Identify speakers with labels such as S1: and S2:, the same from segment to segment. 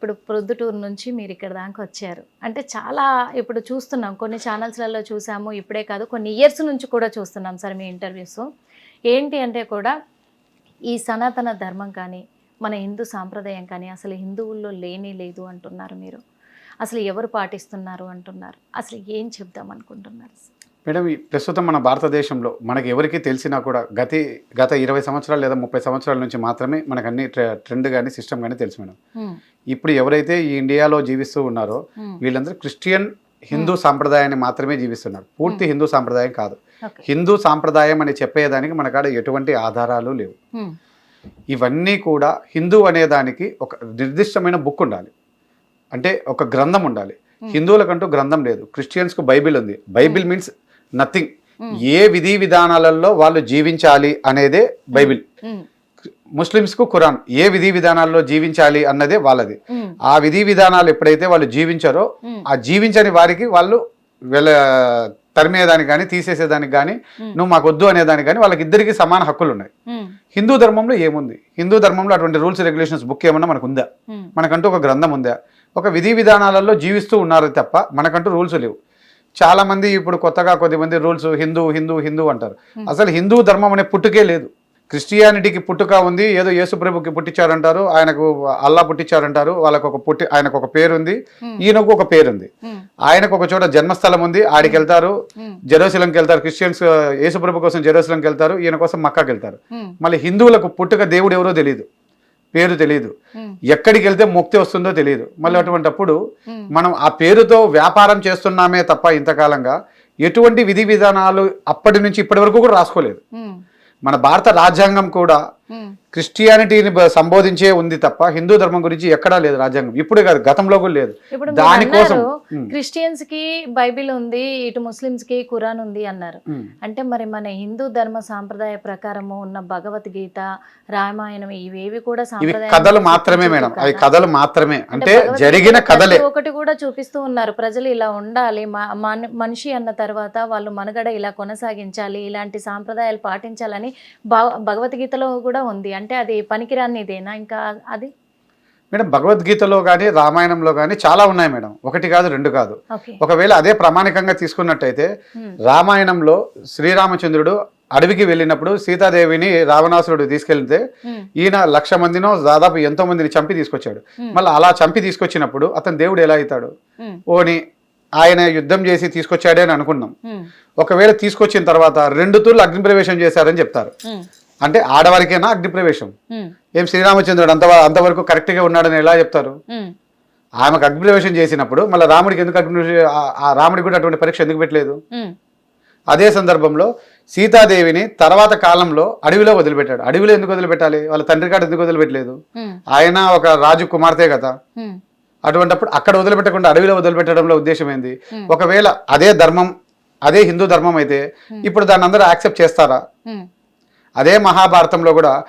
S1: ఇప్పుడు ప్రొద్దుటూరు నుంచి మీరు ఇక్కడ దాకా వచ్చారు. అంటే చాలా ఇప్పుడు చూస్తున్నాం. కొన్ని ఛానల్స్లలో చూసాము. ఇప్పుడే కాదు కొన్ని ఇయర్స్ నుంచి కూడా చూస్తున్నాం సార్ మీ ఇంటర్వ్యూస్. ఏంటి అంటే కూడా ఈ సనాతన ధర్మం కానీ మన హిందూ సాంప్రదాయం కానీ అసలు హిందువుల్లో లేనే లేదు అంటున్నారు మీరు. అసలు ఎవరు పాటిస్తున్నారు అంటున్నారు. అసలు ఏం చెప్దాం అనుకుంటున్నారు
S2: మేడం ప్రస్తుతం మన భారతదేశంలో మనకి ఎవరికి తెలిసినా కూడా గతి గత ఇరవై సంవత్సరాలు లేదా ముప్పై సంవత్సరాల నుంచి మాత్రమే మనకు అన్ని ట్రె- ట్రెండ్ కానీ సిస్టమ్ కానీ తెలుసు మేడం. ఇప్పుడు ఎవరైతే ఈ ఇండియాలో జీవిస్తూ ఉన్నారో
S1: హ్మ్,
S2: వీళ్ళందరూ క్రిస్టియన్ హిందూ సాంప్రదాయాన్ని మాత్రమే జీవిస్తున్నారు. పూర్తి హిందూ సాంప్రదాయం కాదు. హిందూ సాంప్రదాయం అని చెప్పేదానికి మన కాడ ఎటువంటి ఆధారాలు లేవు. ఇవన్నీ కూడా హిందూ అనే దానికి ఒక నిర్దిష్టమైన బుక్ ఉండాలి. అంటే ఒక గ్రంథం ఉండాలి. హిందువులకంటూ గ్రంథం లేదు. క్రిస్టియన్స్కు బైబిల్ ఉంది. Bible means nothing.
S1: Hmm.
S2: ఏ విధి విధానాలలో వాళ్ళు జీవించాలి అనేదే బైబిల్. ముస్లిమ్స్కు ఖురాన్ ఏ విధి విధానాల్లో జీవించాలి అన్నదే వాళ్ళది. ఆ విధి విధానాలు ఎప్పుడైతే వాళ్ళు జీవించారో ఆ జీవించని వారికి వాళ్ళు వీళ్ళ తరిమేదానికి కానీ తీసేసేదానికి కానీ నువ్వు మాకు వద్దు అనేదానికి కానీ వాళ్ళకి ఇద్దరికి సమాన హక్కులు ఉన్నాయి హిందూ ధర్మంలో ఏముంది? హిందూ ధర్మంలో అటువంటి రూల్స్ రెగ్యులేషన్స్ బుక్ ఏమన్నా మనకు ఉందా మనకంటూ ఒక గ్రంథం ఉందా? ఒక విధి విధానాలలో జీవిస్తూ ఉన్నారు తప్ప మనకంటూ రూల్స్ లేవు. చాలా మంది ఇప్పుడు కొత్తగా కొద్దిమంది రూల్స్ హిందూ హిందూ హిందూ అంటారు. అసలు హిందూ ధర్మం అనే పుట్టుకే లేదు. క్రిస్టియానిటీకి పుట్టుక ఉంది ఏదో యేసు ప్రభుకి పుట్టించారంటారు ఆయనకు అల్లా పుట్టించారంటారు వాళ్ళకు ఒక పుట్టి ఆయనకు ఒక పేరు ఉంది
S1: Hmm.
S2: ఈయనకు ఒక పేరు ఉంది
S1: హ్మ్,
S2: ఆయనకు ఒక చోట జన్మస్థలం ఉంది ఆడికి వెళ్తారు జెరూసలంకి వెళ్తారు క్రిస్టియన్స్ యేసు ప్రభు కోసం జెరూసలంకి వెళ్తారు ఈయన కోసం మక్కాకి వెళ్తారు. మళ్ళీ హిందువులకు పుట్టుక దేవుడు ఎవరో తెలియదు పేరు తెలియదు ఎక్కడికి వెళ్తే ముక్తి వస్తుందో తెలియదు మళ్ళీ అటువంటప్పుడు మనం ఆ పేరుతో వ్యాపారం చేస్తున్నామే తప్ప ఇంతకాలంగా ఎటువంటి విధి విధానాలు అప్పటి నుంచి ఇప్పటి వరకు కూడా రాసుకోలేదు. మన భారత రాజ్యాంగం కూడా క్రిస్టియానిటీని సంబోధించే ఉంది తప్ప హిందూ ధర్మం గురించి ఎక్కడా లేదు రాజ్యాంగం. ఇప్పుడు కాదు గతంలో కూడా లేదు. దానికోసం
S1: క్రిస్టియన్స్కి బైబిల్ ఉంది ఇటు ముస్లిమ్స్కి ఖురాన్ ఉంది అన్నారు. అంటే మరి మన హిందూ ధర్మ సాంప్రదాయ ప్రకారము ఉన్న భగవద్గీత రామాయణం ఇవేవి కూడా
S2: కథలు మాత్రమే మేడం. అవి కథలు మాత్రమే. అంటే జరిగిన కథలే.
S1: ఒకటి కూడా చూపిస్తూ ఉన్నారు. ప్రజలు ఇలా ఉండాలి మనిషి అన్న తర్వాత వాళ్ళు మనుగడ ఇలా కొనసాగించాలి ఇలాంటి సాంప్రదాయాలు పాటించాలని భగ- భగవద్గీతలో కూడా ఉంది. అంటే అది పనికిరానిదేనా? ఇంకా అది?
S2: మేడం భగవద్గీతలో కానీ రామాయణంలో కానీ చాలా ఉన్నాయి మేడం. ఒకటి కాదు రెండు కాదు. ఒకవేళ అదే ప్రామాణికంగా తీసుకున్నట్టయితే రామాయణంలో శ్రీరామచంద్రుడు అడవికి వెళ్ళినప్పుడు సీతాదేవిని రావణాసురుడు తీసుకెళ్తే ఈయన లక్ష మందినో దాదాపు ఎంతో మందిని చంపి తీసుకొచ్చాడు. మళ్ళీ అలా చంపి తీసుకొచ్చినప్పుడు అతను దేవుడు ఎలా అవుతాడు? ఓని ఆయన యుద్ధం చేసి తీసుకొచ్చాడే అని అనుకున్నాం. ఒకవేళ తీసుకొచ్చిన తర్వాత రెండు తూర్లు అగ్నిప్రవేశం చేశారని చెప్తారు. అంటే ఆడవారికైనా అగ్నిప్రవేశం?
S1: ఉమ్,
S2: ఏం శ్రీరామచంద్రుడు అంత అంతవరకు కరెక్ట్గా ఉన్నాడని ఎలా చెప్తారు? ఆమెకు అగ్నిప్రవేశం చేసినప్పుడు మళ్ళీ రాముడికి ఎందుకు అగ్ని ఆ- రాముడికి కూడా అటువంటి పరీక్ష ఎందుకు పెట్టలేదు? అదే సందర్భంలో సీతాదేవిని తర్వాత కాలంలో అడవిలో వదిలిపెట్టాడు. అడవిలో ఎందుకు వదిలిపెట్టాలి? వాళ్ళ తండ్రి కాడ ఎందుకు వదిలిపెట్టలేదు? ఆయన ఒక రాజు కుమార్తె కదా. అటువంటప్పుడు అక్కడ వదిలిపెట్టకుండా అడవిలో వదిలిపెట్టడంలో ఉద్దేశం ఏంది. ఒకవేళ అదే ధర్మం అదే హిందూ ధర్మం అయితే ఇప్పుడు దాన్ని అందరూ యాక్సెప్ట్ చేస్తారా? అదే మహాభారతంలో కూడా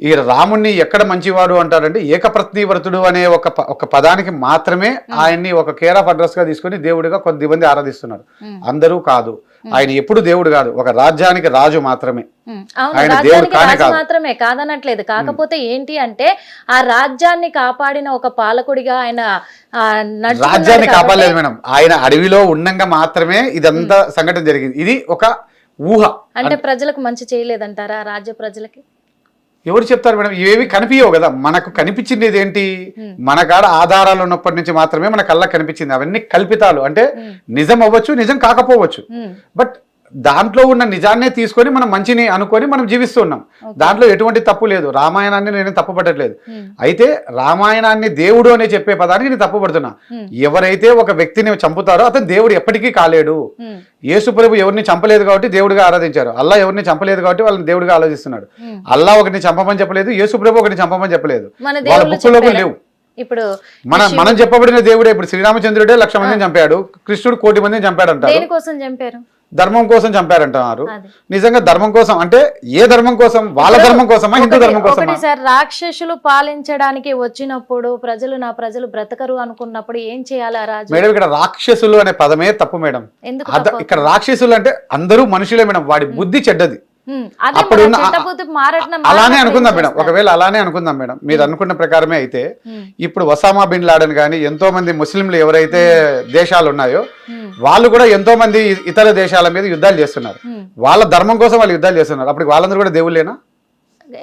S2: ఈ రాముణ్ణి ఎక్కడ మంచివాడు అంటారంటే ఏకప్రత్నివ్రతుడు అనే ఒక ఒక పదానికి మాత్రమే ఆయన్ని ఒక కేర్ ఆఫ్ అడ్రస్గా తీసుకొని దేవుడిగా కొద్దిమంది ఆరాధిస్తున్నారు. అందరూ కాదు. ఆయన ఎప్పుడు దేవుడు కాదు. ఒక రాజ్యానికి రాజు మాత్రమే. ఆయన దేవుడు కానే
S1: రాజు
S2: కాదు.
S1: మాత్రమే కాదనట్లేదు. కాకపోతే ఏంటి అంటే ఆ రాజ్యాన్ని కాపాడిన ఒక పాలకుడిగా ఆయన
S2: రాజ్యాన్ని కాపాడలేదు మేడం. ఆయన అడవిలో ఉండంగా మాత్రమే ఇదంతా సంఘటన జరిగింది. ఇది ఒక ఊహ.
S1: అంటే ప్రజలకు మంచి చేయలేదంటారా? రాజ్య ప్రజలకి?
S2: ఎవరు చెప్తారు మేడం? ఇవేవి కనిపించవు కదా. మనకు కనిపించింది ఏంటి మన కాడ ఆధారాలు ఉన్నప్పటి నుంచి మాత్రమే మన కళ్ళకి కనిపించింది. అవన్నీ కల్పితాలు. అంటే నిజం అవ్వచ్చు నిజం కాకపోవచ్చు. బట్ దాంట్లో ఉన్న నిజాన్నే తీసుకొని మనం మంచిని అనుకొని మనం జీవిస్తున్నాం. దాంట్లో ఎటువంటి తప్పు లేదు. రామాయణాన్ని నేను తప్పుపట్టట్లేదు.
S1: ఉమ్,
S2: అయితే రామాయణాన్ని దేవుడు అనే చెప్పే పదానికి నేను తప్పుపడుతున్నా. ఎవరైతే ఒక వ్యక్తిని చంపుతారో అతను దేవుడు ఎప్పటికీ కాలేడు.
S1: ఉమ్,
S2: యేసు ప్రభు ఎవరిని చంపలేదు కాబట్టి దేవుడిగా ఆరాధించారు. అల్లా ఎవరిని చంపలేదు కాబట్టి వాళ్ళని దేవుడిగా ఆలోచిస్తున్నాడు. అల్లా ఒకరిని చంపమని చెప్పలేదు యేసు ప్రభు ఒకరిని చంపమని చెప్పలేదు. వాళ్ళ
S1: దేవుళ్ళు
S2: బుక్కులో కూడా
S1: చెప్పారా?
S2: లేవు.
S1: ఇప్పుడు
S2: మన మనం చెప్పబడిన దేవుడే ఇప్పుడు శ్రీరామచంద్రుడే లక్ష మందిని చంపాడు కృష్ణుడు కోటి మందిని చంపాడంటారు.
S1: దేనికోసం చంపారు?
S2: ధర్మం కోసం చంపారంటున్నారు నిజంగా ధర్మం కోసం అంటే ఏ ధర్మం కోసం? వాళ్ళ ధర్మం కోసమా? హిందూ ధర్మం
S1: ఒకటి సార్ రాక్షసులు పాలించడానికి వచ్చినప్పుడు ప్రజలు నా ప్రజలు బ్రతకరు అనుకున్నప్పుడు ఏం చేయాలి రాజు?
S2: మేడం ఇక్కడ రాక్షసులు అనే పదమే తప్పు మేడం. ఇక్కడ రాక్షసులు అంటే అందరూ మనుషులే మేడం. వాడి బుద్ధి చెడ్డది. అలానే అనుకుందాం మేడం? ఒకవేళ అలానే అనుకుందాం మేడం. మీరు అనుకున్న ప్రకారమే అయితే ఇప్పుడు వసామా బిన్ లాడన్ కానీ ఎంతో మంది ముస్లింలు ఎవరైతే దేశాలు ఉన్నాయో వాళ్ళు కూడా ఎంతో మంది ఇతర దేశాల మీద యుద్ధాలు చేస్తున్నారు. వాళ్ళ ధర్మం కోసం వాళ్ళు యుద్ధాలు చేస్తున్నారు. అప్పుడు వాళ్ళందరూ కూడా దేవుళ్ళేనా?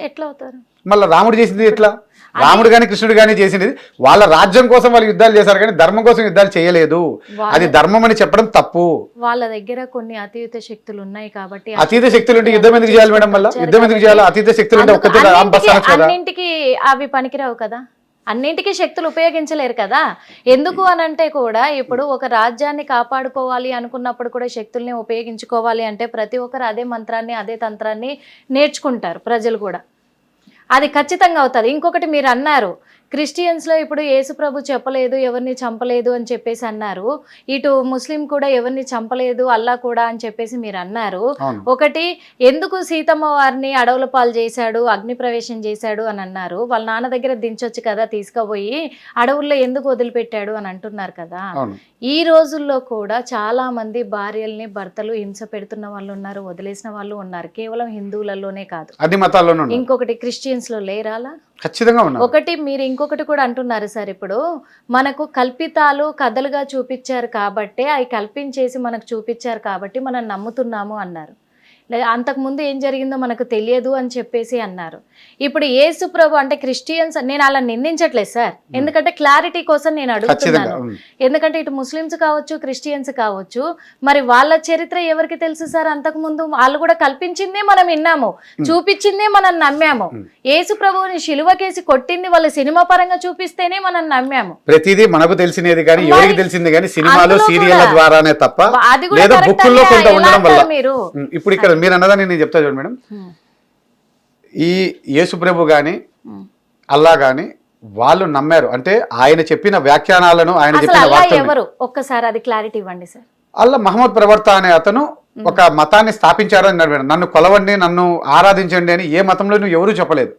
S1: ఎట్లా అవుతారు?
S2: మళ్ళీ రాముడు చేసింది ఎట్లా? రాముడు కానీ కృష్ణుడు కానీ చేసింది వాళ్ళ రాజ్యం కోసం వాళ్ళు యుద్ధాలు చేశారు కానీ ధర్మం కోసం యుద్ధాలు చేయలేదు. అది ధర్మం అని చెప్పడం తప్పు.
S1: వాళ్ళ దగ్గర కొన్ని అతీత శక్తులు ఉన్నాయి కాబట్టి
S2: అతీత శక్తులు ఉంటే యుద్ధం ఎందుకు చేయాలి మేడం మళ్ళీ? యుద్ధం ఎందుకు చేయాలి? అతీత శక్తులు ఉంటే ఒక్కతే
S1: అన్నింటికి అవి పనికిరావు కదా. అన్నింటికి శక్తులు ఉపయోగించలేరు కదా. ఎందుకు అని అంటే కూడా ఇప్పుడు ఒక రాజ్యాన్ని కాపాడుకోవాలి అనుకున్నప్పుడు కూడా శక్తుల్ని ఉపయోగించుకోవాలి అంటే ప్రతి ఒక్కరు అదే మంత్రాన్ని అదే తంత్రాన్ని నేర్చుకుంటారు ప్రజలు కూడా. అది ఖచ్చితంగా అవుతుంది. ఇంకొకటి మీరు అన్నారు క్రిస్టియన్స్లో ఇప్పుడు యేసుప్రభు చెప్పలేదు ఎవరిని చంపలేదు అని చెప్పేసి అన్నారు. ఇటు ముస్లిం కూడా ఎవరిని చంపలేదు అల్లా కూడా అని చెప్పేసి మీరు అన్నారు. ఒకటి ఎందుకు సీతమ్మ వారిని అడవుల పాలు చేశాడు అగ్ని ప్రవేశం చేశాడు అని అన్నారు. వాళ్ళ నాన్న దగ్గర దించొచ్చు కదా తీసుకుపోయి అడవుల్లో ఎందుకు వదిలిపెట్టాడు అని అంటున్నారు కదా. ఈ రోజుల్లో కూడా చాలా మంది భార్యల్ని భర్తలు హింస పెడుతున్న వాళ్ళు ఉన్నారు వదిలేసిన వాళ్ళు ఉన్నారు. కేవలం హిందువులలోనే కాదు. ఇంకొకటి క్రిస్టియన్స్లో లేరాలా?
S2: ఖచ్చితంగా ఉన్నారు
S1: ఒకటి మీరు ఇంకొకటి కూడా అంటున్నారు సార్ ఇప్పుడు. మనకు కల్పితాలు కథలుగా చూపించారు కాబట్టి అవి కల్పించేసి మనకు చూపించారు కాబట్టి మనం నమ్ముతున్నాము అన్నారు. అంతకుముందు ఏం జరిగిందో మనకు తెలియదు అని చెప్పేసి అన్నారు. ఇప్పుడు యేసు ప్రభు అంటే క్రిస్టియన్స్ నేను అలా నిందించట్లేదు సార్. ఎందుకంటే క్లారిటీ కోసం నేను అడుగుతున్నాను. ఎందుకంటే ఇటు ముస్లిమ్స్ కావచ్చు క్రిస్టియన్స్ కావచ్చు మరి వాళ్ళ చరిత్ర ఎవరికి తెలుసు సార్? అంతకు ముందు వాళ్ళు కూడా కల్పించిందే మనం విన్నాము చూపించిందే మనం నమ్మాము. యేసు ప్రభువుని శిలువకేసి కొట్టింది వాళ్ళ సినిమా పరంగా చూపిస్తేనే మనం నమ్మాము.
S2: ప్రతిదీ మనకు తెలిసినది కానీ ఎవరికి తెలిసింది కానీ సినిమాలు సీరియల్ ద్వారానే తప్ప
S1: అది కూడా మీరు?
S2: ఇప్పుడు ఇక్కడ మీరు అన్నదాన్ని నేను చెప్తా చూడండి మేడం. ఈ యేసు ప్రభు కానీ. అల్లా కానీ వాళ్ళు నమ్మారు. అంటే ఆయన చెప్పిన వ్యాఖ్యానాలను ఆయన చెప్పిన
S1: ఎవరు? ఒక్కసారి అది క్లారిటీ ఇవ్వండి సార్.
S2: అల్లా మహమ్మద్ ప్రవర్త అనే అతను ఒక మతాన్ని స్థాపించారు అన్నాడు మేడం. నన్ను కొలవండి నన్ను ఆరాధించండి అని ఏ మతంలోనూ ఎవరూ చెప్పలేదు.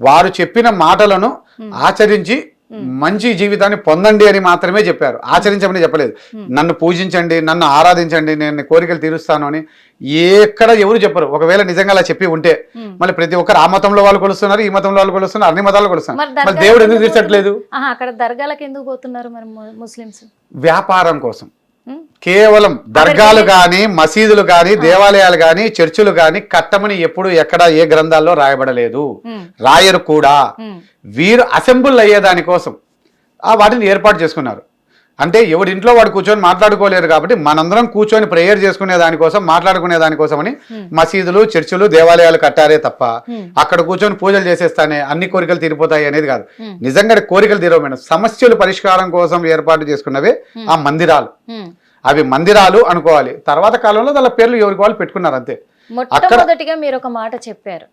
S2: వారు చెప్పిన మాటలను ఆచరించి మంచి జీవితాన్ని పొందండి అని మాత్రమే చెప్పారు. ఆచరించమని చెప్పలేదు. నన్ను పూజించండి నన్ను ఆరాధించండి నేను కోరికలు తీరుస్తాను అని ఎక్కడ ఎవరు చెప్పరు. ఒకవేళ నిజంగా అలా చెప్పి ఉంటే. మళ్ళీ ప్రతి ఒక్కరు ఆ మతంలో వాళ్ళు కొలుస్తున్నారు ఈ మతంలో వాళ్ళు కొలుస్తున్నారు అన్ని మతాలు కొలుస్తున్నారు. మళ్ళీ దేవుడు ఎందుకు తీర్చట్లేదు?
S1: అక్కడ దర్గాలకు ఎందుకు పోతున్నారు మరి ము- ముస్లిమ్స్?
S2: వ్యాపారం కోసం. కేవలం దర్గాలు కానీ మసీదులు కానీ దేవాలయాలు కానీ చర్చిలు కానీ కట్టమని ఎప్పుడు ఎక్కడ ఏ గ్రంథాల్లో రాయబడలేదు. రాయరు కూడా. వీరు అసెంబుల్ ఆ వాటిని ఏర్పాటు చేసుకున్నారు. అంటే ఎవడి ఇంట్లో వాడు కూర్చొని మాట్లాడుకోలేరు కాబట్టి మనందరం కూర్చొని ప్రేయర్ చేసుకునే దానికోసం మాట్లాడుకునే దానికోసం అని మసీదులు చర్చిలు దేవాలయాలు కట్టారే తప్ప. అక్కడ కూర్చొని పూజలు చేసేస్తానే అన్ని కోరికలు తీరిపోతాయి అనేది కాదు. నిజంగా కోరికలు తీరవు మేడం. సమస్యలు పరిష్కారం కోసం ఏర్పాటు చేసుకున్నవే ఆ మందిరాలు. అవి మందిరాలు అనుకోవాలి. తర్వాత కాలంలో వాళ్ళ పేర్లు ఎవరికి వాళ్ళు పెట్టుకున్నారు అంతే.
S1: మొట్టమొదటిగా మీరు ఒక మాట చెప్పారు.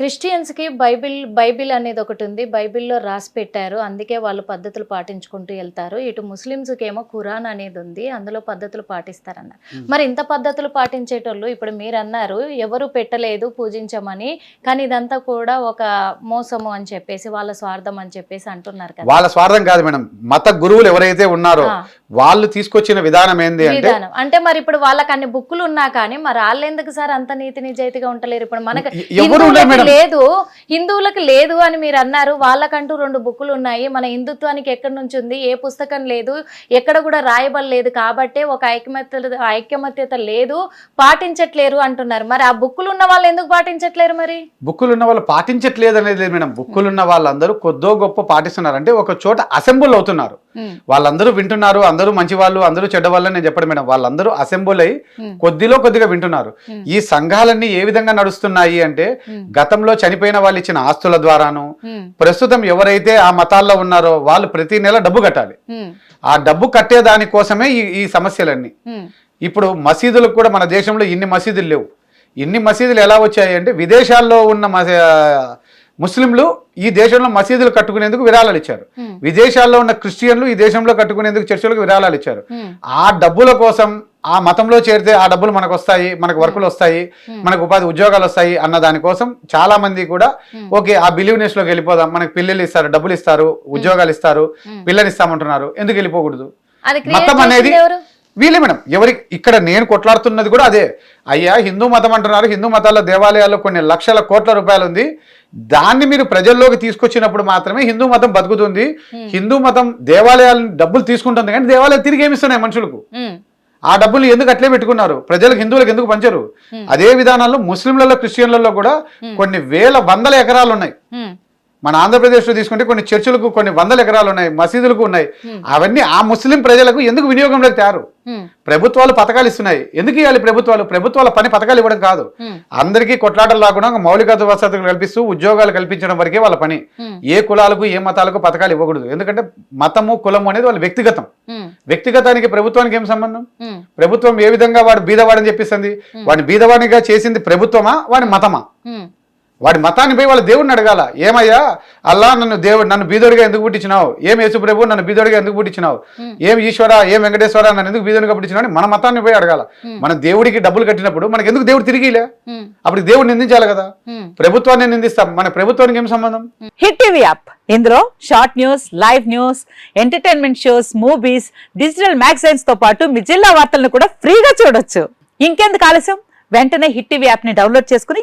S2: ఉమ్.
S1: క్రిస్టియన్స్కి బైబిల్ బైబిల్ అనేది ఒకటి ఉంది. బైబిల్లో రాసి పెట్టారు. అందుకే వాళ్ళు పద్ధతులు పాటించుకుంటూ వెళ్తారు. ఇటు ముస్లిమ్స్కి ఏమో ఖురాన్ అనేది ఉంది. అందులో పద్ధతులు పాటిస్తారన్నారు. మరి ఇంత పద్ధతులు పాటించేటోళ్ళు ఇప్పుడు మీరు అన్నారు ఎవరు పెట్టలేదు పూజించమని కానీ ఇదంతా కూడా ఒక మోసము అని చెప్పేసి వాళ్ళ స్వార్థం అని చెప్పేసి అంటున్నారు కదా.
S2: వాళ్ళ స్వార్థం కాదు మేడం. మత గురువులు ఎవరైతే ఉన్నారో. వాళ్ళు తీసుకొచ్చిన విధానం ఏంది అంటే
S1: విధానం. అంటే మరి ఇప్పుడు వాళ్ళకి అన్ని బుక్కులు ఉన్నా కానీ మరి వాళ్ళు ఎందుకు సార్ అంత నీతి నిజాయితీగా ఉండలేరు ఇప్పుడు మనకు
S2: ఎవరు.
S1: లేదు హిందువులకు లేదు అని మీరు అన్నారు. వాళ్ళకంటూ రెండు బుక్కులు ఉన్నాయి. మన హిందుత్వానికి ఎక్కడి నుంచి ఉంది? ఏ పుస్తకం లేదు? ఎక్కడ కూడా రాయబడలేదు కాబట్టే ఒక ఐకమత్య ఐకమత్యత లేదు. పాటించట్లేరు అంటున్నారు. మరి ఆ బుక్కులు ఉన్న వాళ్ళు ఎందుకు పాటించట్లేరు మరి?
S2: బుక్కులు ఉన్న వాళ్ళు పాటించట్లేదు అనేది లేదు మేడం. బుక్కులు ఉన్న వాళ్ళందరూ కొద్దో గొప్ప పాటిస్తున్నారు. అంటే ఒక చోట అసెంబుల్ అవుతున్నారు. వాళ్ళందరూ వింటున్నారు అందరూ మంచి వాళ్ళు అందరూ చెడ్డ వాళ్ళని నేను చెప్పడం మేడం వాళ్ళందరూ అసెంబుల్ అయి
S1: ఉమ్,
S2: కొద్దిలో కొద్దిగా వింటున్నారు.
S1: Hmm.
S2: ఈ సంఘాలన్నీ ఏ విధంగా నడుస్తున్నాయి అంటే గతంలో చనిపోయిన వాళ్ళు ఇచ్చిన ఆస్తుల ద్వారాను ప్రస్తుతం ఎవరైతే ఆ మతాల్లో ఉన్నారో వాళ్ళు ప్రతి నెల డబ్బు కట్టాలి. ఆ డబ్బు కట్టే దానికోసమే ఈ ఈ సమస్యలన్నీ. ఇప్పుడు మసీదులకు కూడా మన దేశంలో ఇన్ని మసీదులు లేవు. ఇన్ని మసీదులు ఎలా వచ్చాయి అంటే విదేశాల్లో ఉన్న మస- ముస్లింలు ఈ దేశంలో మసీదులు కట్టుకునేందుకు విరాళాలు ఇచ్చారు. విదేశాల్లో ఉన్న క్రిస్టియన్లు ఈ దేశంలో కట్టుకునేందుకు చర్చలకు విరాళాలు ఇచ్చారు. ఆ డబ్బుల కోసం ఆ మతంలో చేరితే ఆ డబ్బులు మనకు వస్తాయి మనకు వర్కులు వస్తాయి మనకు ఉపాధి ఉద్యోగాలు వస్తాయి అన్న దానికోసం చాలా మంది కూడా ఓకే ఆ బిలీవ్నెస్లోకి వెళ్ళిపోదాం మనకు పిల్లలు ఇస్తారు డబ్బులు ఇస్తారు ఉద్యోగాలు ఇస్తారు పిల్లలు ఇస్తామంటున్నారు. ఎందుకు వెళ్ళిపోకూడదు? మతం అనేది వీళ్ళే మేడం. ఎవరి ఇక్కడ నేను కొట్లాడుతున్నది కూడా అదే. అయ్యా హిందూ మతం అంటున్నారు. హిందూ మతాల్లో దేవాలయాల్లో కొన్ని లక్షల కోట్ల రూపాయలు ఉంది దాన్ని మీరు ప్రజల్లోకి తీసుకొచ్చినప్పుడు మాత్రమే హిందూ మతం బతుకుతుంది. హిందూ మతం దేవాలయాలను డబ్బులు తీసుకుంటుంది కానీ దేవాలయాలు తిరిగి ఏమిస్తున్నాయి మనుషులకు?
S1: ఉమ్,
S2: ఆ డబ్బులు ఎందుకు అట్లే పెట్టుకున్నారు? ప్రజలకు హిందువులకు ఎందుకు పంచరు? అదే విధానాల్లో ముస్లింలలో క్రిస్టియన్లలో కూడా కొన్ని వేల వందల ఎకరాలు ఉన్నాయి. మన ఆంధ్రప్రదేశ్లో తీసుకుంటే కొన్ని చర్చిలకు కొన్ని వందల ఎకరాలు ఉన్నాయి మసీదులకు ఉన్నాయి. అవన్నీ ఆ ముస్లిం ప్రజలకు ఎందుకు వినియోగంలోకి తేరు
S1: ఉమ్,
S2: ప్రభుత్వాలు పథకాలు ఇస్తున్నాయి. ఎందుకు ఇవ్వాలి ప్రభుత్వాలు? ప్రభుత్వాల పని పథకాలు ఇవ్వడం కాదు. అందరికీ కొట్లాటలు లేకుండా మౌలిక వసతులు కల్పిస్తూ ఉద్యోగాలు కల్పించడం వరకే వాళ్ళ పని. ఏ కులాలకు ఏ మతాలకు పథకాలు ఇవ్వకూడదు. ఎందుకంటే మతము కులము అనేది వాళ్ళ వ్యక్తిగతం. వ్యక్తిగతానికి ప్రభుత్వానికి ఏం సంబంధం? ప్రభుత్వం ఏ విధంగా వాడు బీదవాడని చెప్పిస్తుంది వాడిని బీదవాడిగా చేసింది ప్రభుత్వమా? వాడి మతమా? వాడి మతాన్ని పోయి వాళ్ళ దేవుడిని అడగాల. ఏమయ్యా? అల్లా నన్ను దేవుడు నన్ను బీదోడిగా ఎందుకు పుట్టించినావు? ఏం యేసు ప్రభు నన్ను బీదోడిగా ఎందుకు పుట్టించినావు? ఏం ఈశ్వర ఏం వెంకటేశ్వర నన్ను ఎందుకు బీదోడిగా పుట్టించినావు అని మన మతాన్ని పోయి అడగాల. మన దేవుడికి డబ్బులు కట్టినప్పుడు మనకి ఎందుకు దేవుడు తిరిగిలే అప్పుడు దేవుడు నిందించాలి కదా. ప్రభుత్వాన్ని నిందిస్తాం. మన ప్రభుత్వానికి ఏం సంబంధం?
S3: Hit TV app. ఇందులో short news live news entertainment shows movies digital మ్యాగజైన్స్తో పాటు మీ జిల్లా వార్తలను కూడా ఫ్రీగా చూడొచ్చు. ఇంకెందుకు ఆలస్యం? వెంటనే హిట్ టీవీ యాప్ని డౌన్లోడ్ చేసుకుని